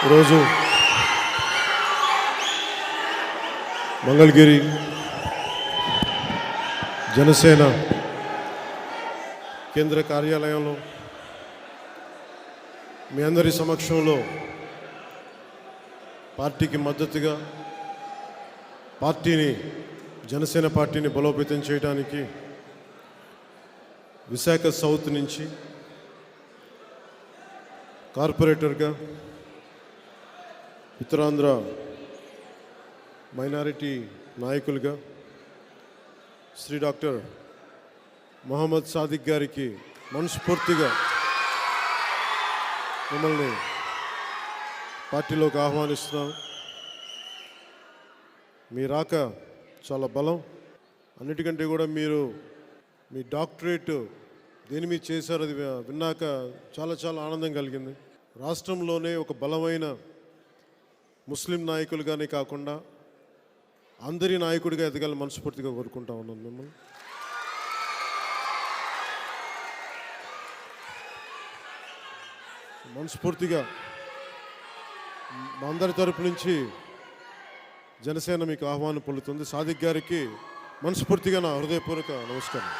ఈరోజు మంగళగిరి జనసేన కేంద్ర కార్యాలయంలో మీ అందరి సమక్షంలో పార్టీకి మద్దతుగా పార్టీని జనసేన పార్టీని బలోపేతం చేయడానికి విశాఖ సౌత్ నుంచి కార్పొరేటర్గా ఉత్తరాంధ్ర మైనారిటీ నాయకులుగా శ్రీ డాక్టర్ మొహమ్మద్ సాదిక్ గారికి మనస్ఫూర్తిగా మిమ్మల్ని పార్టీలోకి ఆహ్వానిస్తున్నాం. మీ రాక చాలా బలం. అన్నిటికంటే కూడా మీరు మీ డాక్టరేట్ దేని మీద చేశారు అది విన్నాక చాలా చాలా ఆనందం కలిగింది. రాష్ట్రంలోనే ఒక బలమైన ముస్లిం నాయకులుగానే కాకుండా అందరి నాయకుడిగా ఎదగాలని మనస్ఫూర్తిగా కోరుకుంటా ఉన్నాను మిమ్మల్ని. మనస్ఫూర్తిగా మా అందరి తరపు నుంచి జనసేన మీకు ఆహ్వానం పొందుతుంది సాదిక్ గారికి మనస్ఫూర్తిగా నా హృదయపూర్వక నమస్కారం.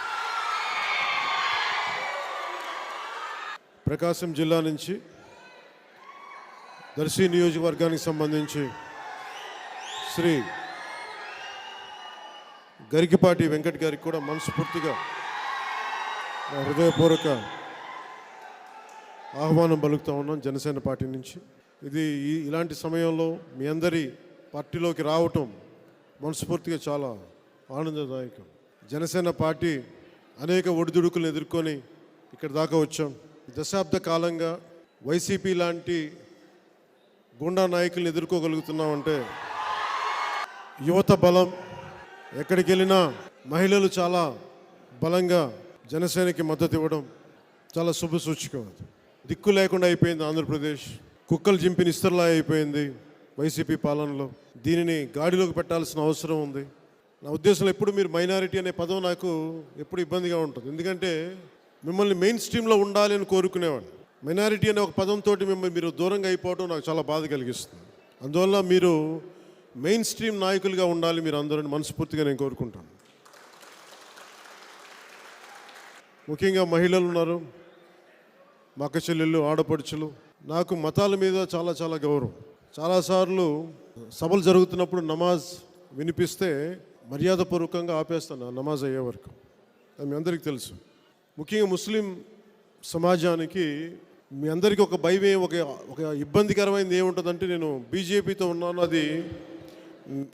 ప్రకాశం జిల్లా నుంచి దర్శి నియోజకవర్గానికి సంబంధించి శ్రీ గరికిపాటి వెంకట్ గారికి కూడా మనస్ఫూర్తిగా నా హృదయపూర్వక ఆహ్వానం పలుకుతా ఉన్నాం జనసేన పార్టీ నుంచి. ఇది ఈ ఇలాంటి సమయంలో మీ అందరి పార్టీలోకి రావటం మనస్ఫూర్తిగా చాలా ఆనందదాయకం. జనసేన పార్టీ అనేక ఒడిదుడుకులను ఎదుర్కొని ఇక్కడ దాకా వచ్చాం. దశాబ్ద కాలంగా వైసీపీ లాంటి గుండా నాయకులను ఎదుర్కోగలుగుతున్నామంటే యువత బలం ఎక్కడికి వెళ్ళినా మహిళలు చాలా బలంగా జనసేనకి మద్దతు ఇవ్వడం చాలా శుభ సూచికం దిక్కు లేకుండా అయిపోయింది ఆంధ్రప్రదేశ్. కుక్కలు జింపిన ఇస్తర్లా అయిపోయింది వైసీపీ పాలనలో. దీనిని గాడిలోకి పెట్టాల్సిన అవసరం ఉంది. నా ఉద్దేశంలో ఎప్పుడు మీరు మైనారిటీ అనే పదం నాకు ఎప్పుడు ఇబ్బందిగా ఉంటుంది. ఎందుకంటే మిమ్మల్ని మెయిన్ స్ట్రీమ్లో ఉండాలి అని కోరుకునేవాడిని. మైనారిటీ అనే ఒక పదంతో మిమ్మల్ని మీరు దూరంగా అయిపోవడం నాకు చాలా బాధ కలిగిస్తుంది. అందువల్ల మీరు మెయిన్ స్ట్రీమ్ నాయకులుగా ఉండాలి మీరు అందరూ మనస్ఫూర్తిగా నేను కోరుకుంటాను. ముఖ్యంగా మహిళలు ఉన్నారు మా అక్క చెల్లెళ్ళు ఆడపడుచులు. నాకు మతాల మీద చాలా చాలా గౌరవం. చాలాసార్లు సభలు జరుగుతున్నప్పుడు నమాజ్ వినిపిస్తే మర్యాదపూర్వకంగా ఆపేస్తాను నమాజ్ అయ్యే వరకు. అది మీ అందరికీ తెలుసు. ముఖ్యంగా ముస్లిం సమాజానికి మీ అందరికీ ఒక భయం ఒక ఒక ఇబ్బందికరమైనది ఏముంటుందంటే నేను బీజేపీతో ఉన్నాను అది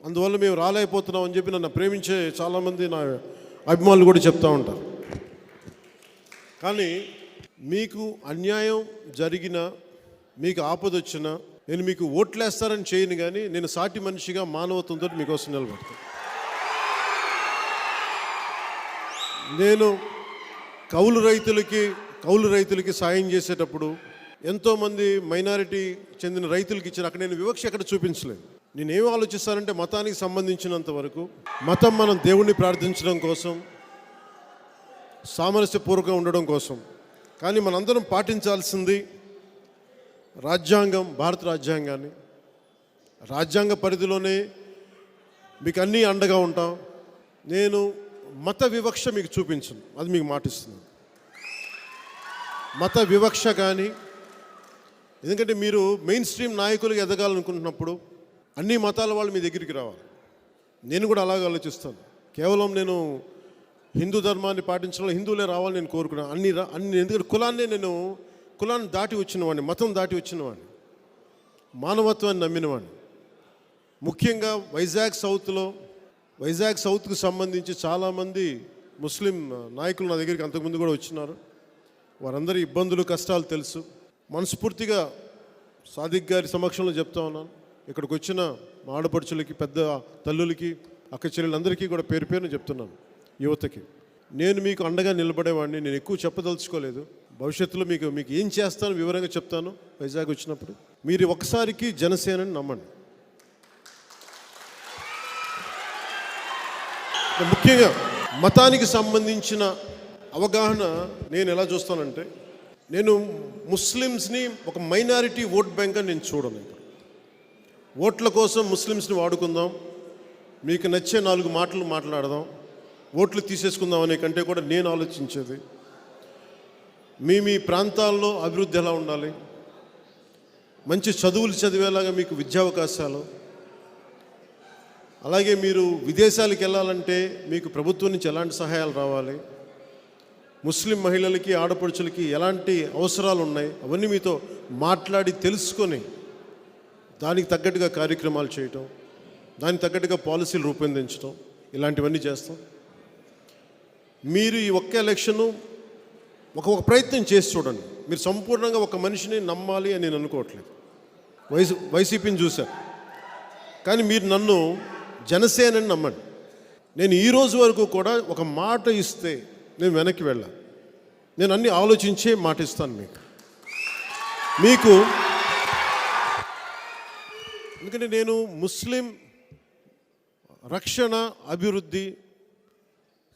అందువల్ల మేము రాలేకపోతున్నాం అని చెప్పి నన్ను ప్రేమించే చాలామంది నా అభిమానులు కూడా చెప్తూ ఉంటారు. కానీ మీకు అన్యాయం జరిగిన మీకు ఆపదొచ్చినా నేను మీకు ఓట్లేస్తారని చేయను కానీ నేను సాటి మనిషిగా మానవత్వంతో మీకోసం నిలబడతాను. నేను కౌలు రైతులకి కౌలు రైతులకి సాయం చేసేటప్పుడు ఎంతోమంది మైనారిటీ చెందిన రైతులకి ఇచ్చిన అక్కడ నేను వివక్ష ఎక్కడ చూపించలేదు. నేను ఆలోచిస్తానంటే మతానికి సంబంధించినంత వరకు మతం మనం దేవుణ్ణి ప్రార్థించడం కోసం సామరస్యపూర్వకంగా ఉండడం కోసం. కానీ మనందరం పాటించాల్సింది రాజ్యాంగం భారత రాజ్యాంగాన్ని. రాజ్యాంగ పరిధిలోనే మీకు అన్నీ అండగా ఉంటాం. నేను మత వివక్ష మీకు చూపించను. అది మీకు మాటిస్తున్నాను మత వివక్ష కానీ ఎందుకంటే మీరు మెయిన్ స్ట్రీమ్ నాయకులుగా ఎదగాలనుకుంటున్నప్పుడు అన్ని మతాల వాళ్ళు మీ దగ్గరికి రావాలి. నేను కూడా అలాగే ఆలోచిస్తాను. కేవలం నేను హిందూ ధర్మాన్ని పాటించడం హిందువులే రావాలని నేను కోరుకున్నాను అన్ని అన్ని ఎందుకంటే కులాన్నే నేను కులాన్ని దాటి వచ్చినవాడిని మతం దాటి వచ్చినవాడిని మానవత్వాన్ని నమ్మినవాడిని ముఖ్యంగా వైజాగ్ సౌత్లో వైజాగ్ సౌత్కు సంబంధించి చాలామంది ముస్లిం నాయకులు నా దగ్గరికి అంతకుముందు కూడా వచ్చినారు. వారందరి ఇబ్బందులు కష్టాలు తెలుసు. మనస్ఫూర్తిగా సాదిక్ గారి సమక్షంలో చెప్తా ఉన్నాను. ఇక్కడికి వచ్చిన మా ఆడపడుచులకి పెద్ద తల్లులకి అక్క చెల్లెలందరికీ కూడా పేరు పేరును చెప్తున్నాను. యువతకి నేను మీకు అండగా నిలబడేవాడిని నేను ఎక్కువ చెప్పదలుచుకోలేదు. భవిష్యత్తులో మీకు మీకు ఏం చేస్తాను వివరంగా చెప్తాను వైజాగ్ వచ్చినప్పుడు. మీరు ఒకసారికి జనసేనని నమ్మండి. ముఖ్యంగా మతానికి సంబంధించిన అవగాహన నేను ఎలా చూస్తానంటే నేను ముస్లిమ్స్ని ఒక మైనారిటీ ఓట్ బ్యాంక్ అని నేను చూడను ఓట్ల కోసం ముస్లిమ్స్ని వాడుకుందాం మీకు నచ్చే నాలుగు మాటలు మాట్లాడదాం ఓట్లు తీసేసుకుందాం అనే కంటే కూడా నేను ఆలోచించేది మీ మీ ప్రాంతాల్లో అభివృద్ధి ఎలా ఉండాలి మంచి చదువులు చదివేలాగా మీకు విద్యావకాశాలు అలాగే మీరు విదేశాలకు వెళ్ళాలంటే మీకు ప్రభుత్వం నుంచి ఎలాంటి సహాయాలు రావాలి ముస్లిం మహిళలకి ఆడపడుచులకి ఎలాంటి అవసరాలు ఉన్నాయి అవన్నీ మీతో మాట్లాడి తెలుసుకొని దానికి తగ్గట్టుగా కార్యక్రమాలు చేయటం దానికి తగ్గట్టుగా పాలసీలు రూపొందించడం ఇలాంటివన్నీ చేస్తాం. మీరు ఈ ఒక్క ఎలక్షను ఒక ఒక ప్రయత్నం చేసి చూడండి. మీరు సంపూర్ణంగా ఒక మనిషిని నమ్మాలి అని నేను అనుకోవట్లేదు. వైసీ వైసీపీని చూశాను. కానీ మీరు నన్ను జనసేనని నమ్మండి. నేను ఈ రోజు వరకు కూడా ఒక మాట ఇస్తే నేను వెనక్కి వెళ్ళా. నేను అన్ని ఆలోచించే మాట ఇస్తాను మీకు. మీకు ఎందుకంటే నేను ముస్లిం రక్షణ అభివృద్ధి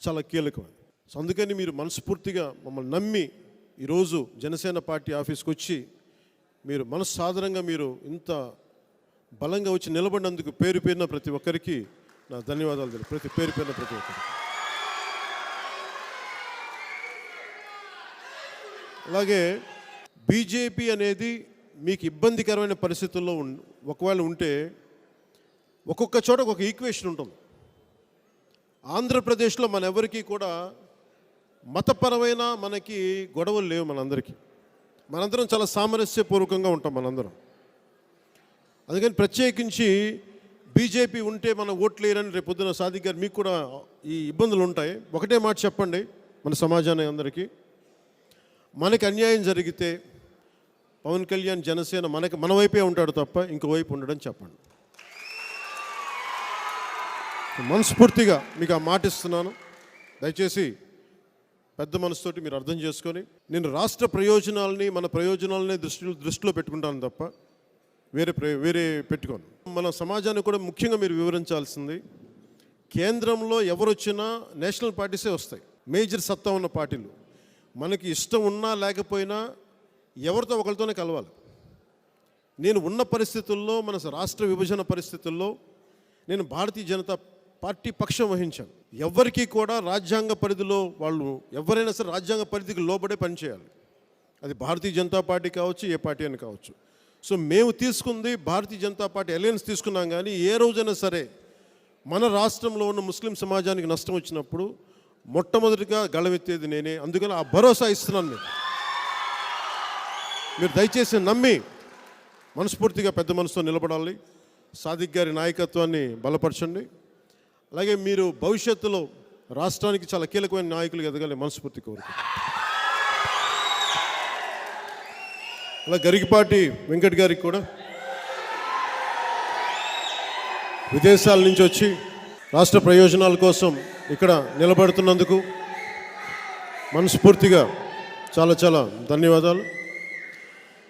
చాలా కీలకం సో అందుకని మీరు మనస్ఫూర్తిగా మమ్మల్ని నమ్మి ఈరోజు జనసేన పార్టీ ఆఫీస్కి వచ్చి మీరు మనస్సాధారణంగా మీరు ఇంత బలంగా వచ్చి నిలబడినందుకు పేరు పేరున ప్రతి ఒక్కరికి నా ధన్యవాదాలు తెలుపు ప్రతి పేరు పేరున ప్రతి ఒక్కరికి. అలాగే బీజేపీ అనేది మీకు ఇబ్బందికరమైన పరిస్థితుల్లో ఒకవేళ ఉంటే ఒక్కొక్క చోట ఒక ఈక్వేషన్ ఉంటుంది. ఆంధ్రప్రదేశ్లో మన ఎవరికీ కూడా మతపరమైన మనకి గొడవలు లేవు మనందరికీ. మనందరం చాలా సామరస్యపూర్వకంగా ఉంటాం మనందరం. అందుకని ప్రత్యేకించి బీజేపీ ఉంటే మన ఓట్లు వేయరని రేపు పొద్దున సాదిక్ గారు మీకు కూడా ఈ ఇబ్బందులు ఉంటాయి. ఒకటే మాట చెప్పండి మన సమాజాన్ని అందరికీ. మనకి అన్యాయం జరిగితే పవన్ కళ్యాణ్ జనసేన మనకి మన వైపే ఉంటాడు తప్ప ఇంకోవైపు ఉండడం చెప్పండి. మనస్ఫూర్తిగా మీకు ఆ మాట ఇస్తున్నాను. దయచేసి పెద్ద మనసుతోటి మీరు అర్థం చేసుకొని నేను రాష్ట్ర ప్రయోజనాలని మన ప్రయోజనాలని దృష్టిలో దృష్టిలో పెట్టుకుంటాను తప్ప వేరే వేరే పెట్టుకోను. మన సమాజాన్ని కూడా ముఖ్యంగా మీరు వివరించాల్సింది కేంద్రంలో ఎవరు వచ్చినా నేషనల్ పార్టీసే వస్తాయి. మేజర్ సత్తా ఉన్న పార్టీలు. మనకి ఇష్టం ఉన్నా లేకపోయినా ఎవరితో ఒకరితోనే కలవాలి. నేను ఉన్న పరిస్థితుల్లో మన రాష్ట్ర విభజన పరిస్థితుల్లో నేను భారతీయ జనతా పార్టీ పక్షం వహించాను. ఎవరికీ కూడా రాజ్యాంగ పరిధిలో వాళ్ళు ఎవరైనా సరే రాజ్యాంగ పరిధికి లోబడే పనిచేయాలి అది భారతీయ జనతా పార్టీ కావచ్చు ఏ పార్టీ అని కావచ్చు. సో మేము తీసుకుంది భారతీయ జనతా పార్టీ అలయన్స్ తీసుకున్నాం కానీ ఏ రోజైనా సరే మన రాష్ట్రంలో ఉన్న ముస్లిం సమాజానికి నష్టం వచ్చినప్పుడు మొట్టమొదటిగా గళమెత్తేది నేనే. అందుకని ఆ భరోసా ఇస్తున్నాను మీకు మీరు దయచేసి నమ్మి మనస్ఫూర్తిగా పెద్ద మనసుతో నిలబడాలి. సాదిక్ గారి నాయకత్వాన్ని బలపరచండి. అలాగే మీరు భవిష్యత్తులో రాష్ట్రానికి చాలా కీలకమైన నాయకులు ఎదగాలి మనస్ఫూర్తి కోరుకు అలా గరికిపాటి వెంకట్ గారికి కూడా. విదేశాల నుంచి వచ్చి రాష్ట్ర ప్రయోజనాల కోసం ఇక్కడ నిలబడుతున్నందుకు మనస్ఫూర్తిగా చాలా చాలా ధన్యవాదాలు.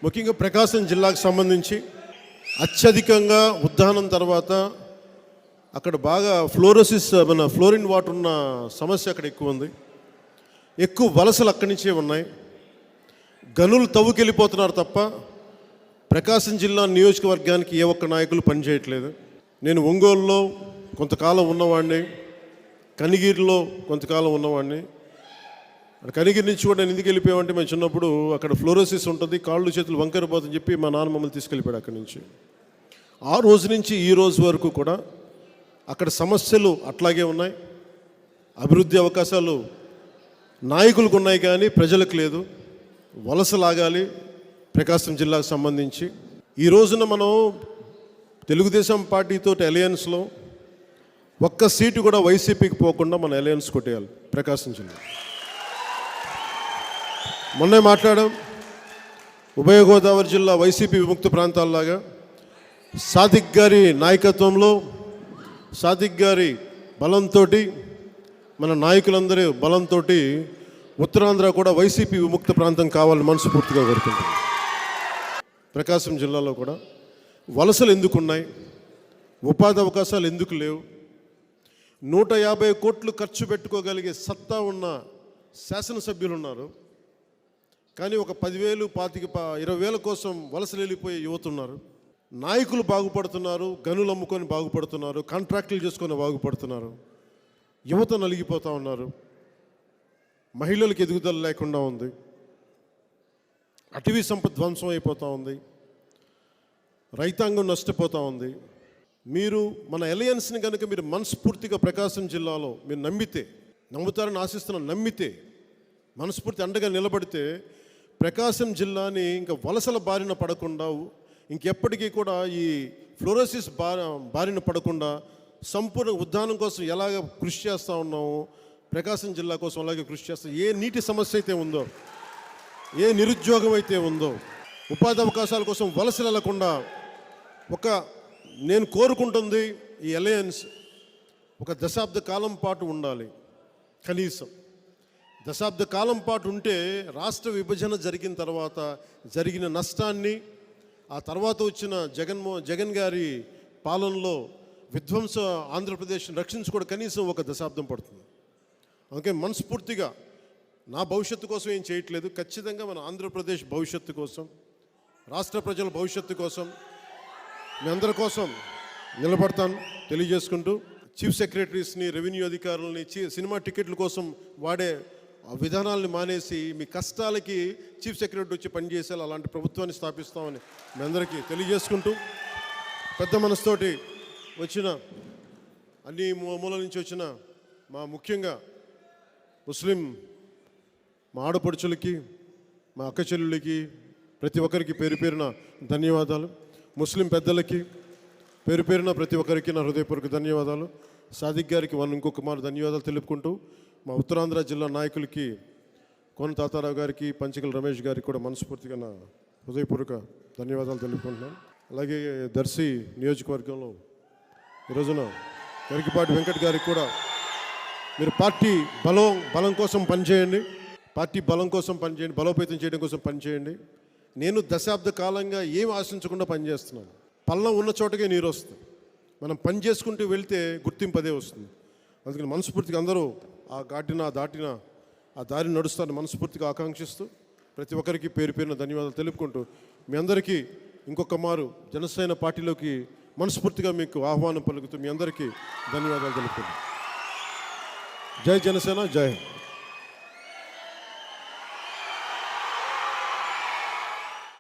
ముఖ్యంగా ప్రకాశం జిల్లాకు సంబంధించి అత్యధికంగా ఉద్దానం తర్వాత అక్కడ బాగా ఫ్లోరోసిస్ మన ఫ్లోరిన్ వాటర్ ఉన్న సమస్య అక్కడ ఎక్కువ ఉంది. ఎక్కువ వలసలు అక్కడి నుంచే ఉన్నాయి. గనులు తవ్వుకెళ్ళిపోతున్నారు తప్ప ప్రకాశం జిల్లా నియోజకవర్గానికి ఏ ఒక్క నాయకులు పనిచేయట్లేదు. నేను ఒంగోలులో కొంతకాలం ఉన్నవాడిని. కనిగిరిలో కొంతకాలం ఉన్నవాడిని. అక్కడ కనిగిరి నుంచి కూడా నేను ఎందుకు వెళ్ళిపోయామంటే మేము చిన్నప్పుడు అక్కడ ఫ్లోరోసిస్ ఉంటుంది కాళ్ళు చేతులు వంకరిపోతుందని చెప్పి మా నాన్న మమ్మల్ని తీసుకెళ్ళిపోయాడు అక్కడి నుంచి. ఆ రోజు నుంచి ఈ రోజు వరకు కూడా అక్కడ సమస్యలు అట్లాగే ఉన్నాయి. అభివృద్ధి అవకాశాలు నాయకులకు ఉన్నాయి కానీ ప్రజలకు లేదు. వలస లాగాలి ప్రకాశం జిల్లాకు సంబంధించి. ఈ రోజున మనం తెలుగుదేశం పార్టీతో అలయన్స్లో ఒక్క సీటు కూడా వైసీపీకి పోకుండా మన అలయన్స్ కొట్టేయాలి. ప్రకాశం జిల్లా మొన్నే మాట్లాడాం ఉభయ గోదావరి జిల్లా వైసీపీ విముక్త ప్రాంతాల్లాగా. సాదిక్ గారి నాయకత్వంలో సాదిక్ గారి బలంతో మన నాయకులందరి బలంతో ఉత్తరాంధ్ర కూడా వైసీపీ విముక్త ప్రాంతం కావాలని మనస్ఫూర్తిగా కోరుకుంటున్నాం. ప్రకాశం జిల్లాలో కూడా వలసలు ఎందుకున్నాయి? ఉపాధి అవకాశాలు ఎందుకు లేవు? నూట యాభై కోట్లు ఖర్చు పెట్టుకోగలిగే సత్తా ఉన్న శాసనసభ్యులు ఉన్నారు కానీ ఒక పదివేలు పాతిక ఇరవై వేల కోసం వలసలు వెళ్ళిపోయే యువత ఉన్నారు నాయకులు బాగుపడుతున్నారు గనులు అమ్ముకొని బాగుపడుతున్నారు కాంట్రాక్టులు చేసుకొని బాగుపడుతున్నారు. యువత నలిగిపోతూ ఉన్నారు. మహిళలకు ఎదుగుదల లేకుండా ఉంది. అటవీ సంపద ధ్వంసం అయిపోతూ ఉంది. రైతాంగం నష్టపోతూ ఉంది. మీరు మన ఎలయన్స్ని కనుక మీరు మనస్ఫూర్తిగా ప్రకాశం జిల్లాలో మీరు నమ్మితే నమ్ముతారని ఆశిస్తున్న నమ్మితే మనస్ఫూర్తి అండగా నిలబడితే ప్రకాశం జిల్లాని ఇంకా వలసల బారిన పడకుండా ఇంకెప్పటికీ కూడా ఈ ఫ్లోరోసిస్ బారిన పడకుండా సంపూర్ణ ఉద్దానం కోసం ఎలాగ కృషి చేస్తూ ఉన్నాము ప్రకాశం జిల్లా కోసం అలాగే కృషి చేస్తాం ఏ నీటి సమస్య అయితే ఉందో ఏ నిరుద్యోగం అయితే ఉందో ఉపాధి అవకాశాల కోసం వలసలు వెళ్ళకుండా ఒక నేను కోరుకుంటుంది ఈ అలయన్స్ ఒక దశాబ్ద కాలం పాటు ఉండాలి కనీసం. దశాబ్ద కాలం పాటు ఉంటే రాష్ట్ర విభజన జరిగిన తర్వాత జరిగిన నష్టాన్ని ఆ తర్వాత వచ్చిన జగన్మో జగన్ గారి పాలనలో విధ్వంస ఆంధ్రప్రదేశ్ని రక్షించుకోవడం కనీసం ఒక దశాబ్దం పడుతుంది. అందుకే మనస్ఫూర్తిగా నా భవిష్యత్తు కోసం ఏం చేయట్లేదు. ఖచ్చితంగా మన ఆంధ్రప్రదేశ్ భవిష్యత్తు కోసం రాష్ట్ర ప్రజల భవిష్యత్తు కోసం మీ అందరి కోసం నిలబడతాను తెలియజేసుకుంటూ చీఫ్ సెక్రటరీస్ని రెవెన్యూ అధికారులని సినిమా టికెట్ల కోసం వాడే ఆ విధానాలను మానేసి మీ కష్టాలకి చీఫ్ సెక్రటరీ వచ్చి పనిచేసేలా అలాంటి ప్రభుత్వాన్ని స్థాపిస్తామని మీ అందరికీ తెలియజేసుకుంటూ పెద్ద మనసుతోటి వచ్చిన అన్ని మూ- మూల నుంచి వచ్చిన మా ముఖ్యంగా ముస్లిం మా ఆడపడుచులకి మా అక్క చెల్లెళ్ళకి ప్రతి ఒక్కరికి పేరు పేరున ధన్యవాదాలు. ముస్లిం పెద్దలకి పేరు పేరున ప్రతి ఒక్కరికి నా హృదయపూర్వక ధన్యవాదాలు. సాదిక్ గారికి వన్ ఇంకొక మారు ధన్యవాదాలు తెలుపుకుంటూ మా ఉత్తరాంధ్ర జిల్లా నాయకులకి కోన తాతారావు గారికి పంచకల రమేష్ గారికి కూడా మనస్ఫూర్తిగా నా హృదయపూర్వక ధన్యవాదాలు తెలుపుకుంటున్నాను అలాగే దర్శి నియోజకవర్గంలో ఈ రోజున కరికిపాటి వెంకట్ గారికి కూడా మీరు పార్టీ బలం బలం కోసం పనిచేయండి. పార్టీ బలం కోసం పనిచేయండి బలోపేతం చేయడం కోసం పనిచేయండి. నేను దశాబ్ద కాలంగా ఏం ఆశించకుండా పనిచేస్తున్నాను? పల్లం ఉన్న చోటకే నీరు వస్తుంది. మనం పని చేసుకుంటూ వెళ్తే గుర్తింపు అదే వస్తుంది. అందుకని మనస్ఫూర్తిగా అందరూ ఆ ఘాటిన దాటిన ఆ దారిని నడుస్తాను మనస్ఫూర్తిగా ఆకాంక్షిస్తూ ప్రతి ఒక్కరికి పేరు పేరున ధన్యవాదాలు తెలుపుకుంటూ మీ అందరికీ ఇంకొక మారు జనసేన పార్టీలోకి మనస్ఫూర్తిగా మీకు ఆహ్వానం పలుకుతూ మీ అందరికీ ధన్యవాదాలు తెలుపుకుంటాను జై జనసేన జై హింద్.